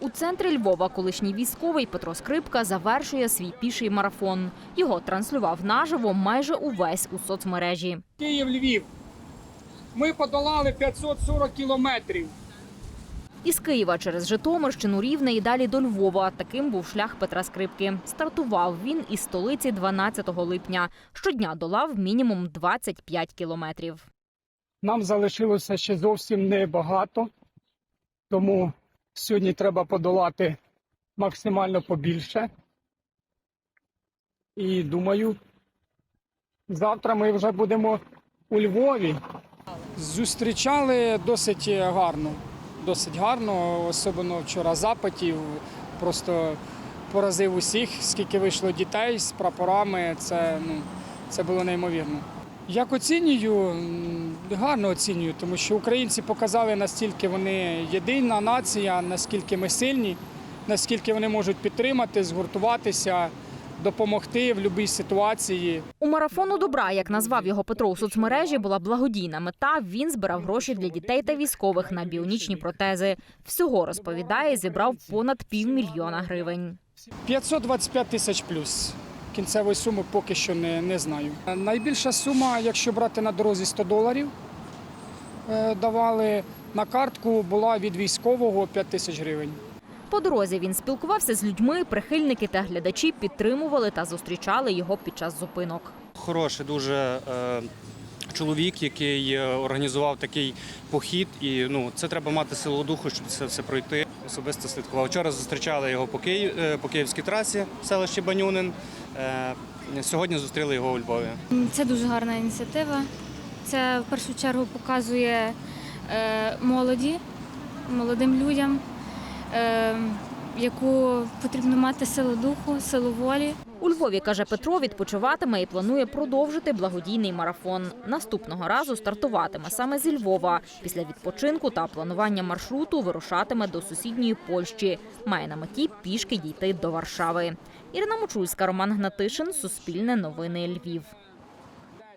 У центрі Львова колишній військовий Петро Скрипка завершує свій піший марафон. Його транслював наживо майже увесь у соцмережі. Київ Львів. Ми подолали 540 кілометрів. Із Києва через Житомирщину, Рівне і далі до Львова. Таким був шлях Петра Скрипки. Стартував він із столиці 12 липня. Щодня долав мінімум 25 кілометрів. Нам залишилося ще зовсім небагато, тому сьогодні треба подолати максимально побільше. І думаю, завтра ми вже будемо у Львові. Зустрічали досить гарно. Досить гарно, особливо вчора запитів. Просто поразив усіх, скільки вийшло дітей з прапорами. Це, ну, це було неймовірно. Як оцінюю, гарно оцінюю, тому що українці показали, наскільки вони єдина нація, наскільки ми сильні, наскільки вони можуть підтримати, згуртуватися, допомогти в будь-якій ситуації. У марафону добра, як назвав його Петро у соцмережі, була благодійна мета. Він збирав гроші для дітей та військових на біонічні протези. Всього розповідає, зібрав понад півмільйона гривень. 525 тисяч плюс. Кінцевої суми поки що не, не знаю. Найбільша сума, якщо брати на дорозі 100 доларів, е, давали на картку, була від військового 5 тисяч гривень. По дорозі він спілкувався з людьми. Прихильники та глядачі підтримували та зустрічали його під час зупинок. Хороший дуже е, чоловік, який е, організував такий похід. І ну, це треба мати силу духу, щоб це все пройти. Особисто слідкував. Вчора зустрічали його по, Київ, е, по київській трасі в селищі Банюнин. Е, сьогодні зустріли його у Львові. Це дуже гарна ініціатива. Це в першу чергу показує молоді, молодим людям, яку потрібно мати силу духу, силу волі. У Львові каже Петро, відпочиватиме і планує продовжити благодійний марафон. Наступного разу стартуватиме саме зі Львова. Після відпочинку та планування маршруту вирушатиме до сусідньої Польщі. Має на меті пішки дійти до Варшави. Ірина Мочульська, Роман Гнатишин, Суспільне новини Львів.